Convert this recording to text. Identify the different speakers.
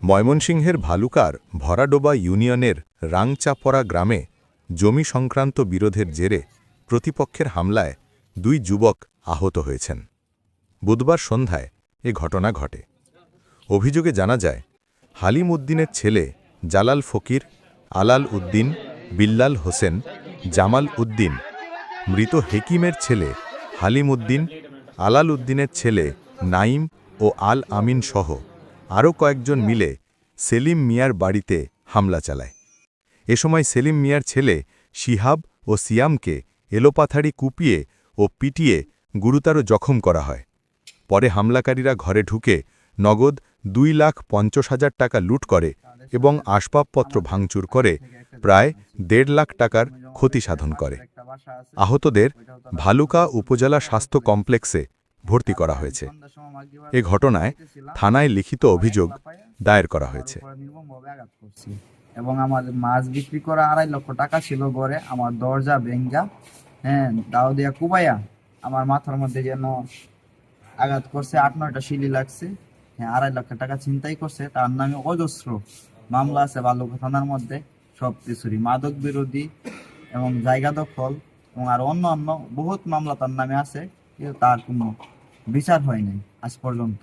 Speaker 1: ময়মনসিংহের ভালুকার ভরাডোবা ইউনিয়নের রাংচাপড়া গ্রামে জমি সংক্রান্ত বিরোধের জেরে প্রতিপক্ষের হামলায় দুই যুবক আহত হয়েছেন। বুধবার সন্ধ্যায় এ ঘটনা ঘটে। অভিযোগে জানা যায়, হালিম উদ্দিনের ছেলে জালাল ফকির, আলাল উদ্দিন, বিল্লাল হোসেন, জামাল উদ্দিন, মৃত হেকিমের ছেলে হালিম উদ্দিন, আলাল উদ্দিনের ছেলে নাইম ও আল আমিন সহ আরও কয়েকজন মিলে সেলিম মিয়ার বাড়িতে হামলা চালায়। এ সময় সেলিম মিয়ার ছেলে শিহাব ও সিয়ামকে এলোপাথাড়ি কুপিয়ে ও পিটিয়ে গুরুতর জখম করা হয়। পরে হামলাকারীরা ঘরে ঢুকে নগদ দুই লাখ পঞ্চাশ হাজার টাকা লুট করে এবং আসবাবপত্র ভাঙচুর করে প্রায় দেড় লাখ টাকার ক্ষতি সাধন করে। আহতদের ভালুকা উপজেলা স্বাস্থ্য কমপ্লেক্সে ভর্তি করা হয়েছে। এ ঘটনায় থানায় লিখিত অভিযোগ দায়ের করা হয়েছে।
Speaker 2: এবং আমার মাছ বিক্রি করা আড়াই লক্ষ টাকা ছিল ঘরে আমার দরজা ভেঙ্গা হ্যাঁ দাও দিয়া কুবাইয়া আমার মাথার মধ্যে যেন আঘাত করছে, আট নয়টা শিলি লাগছে হ্যাঁ আড়াই লক্ষ টাকা চিন্তাই করছে, তার নামে অজস্র মামলা আছে বালুকা থানার মধ্যে, সব কিছুরই। মাদক বিরোধী এবং জায়গা দখল এবং আর অন্য অন্য বহুত মামলা তার নামে আছে। কিন্তু তার কোনো বিচার হয় নাই আজ পর্যন্ত।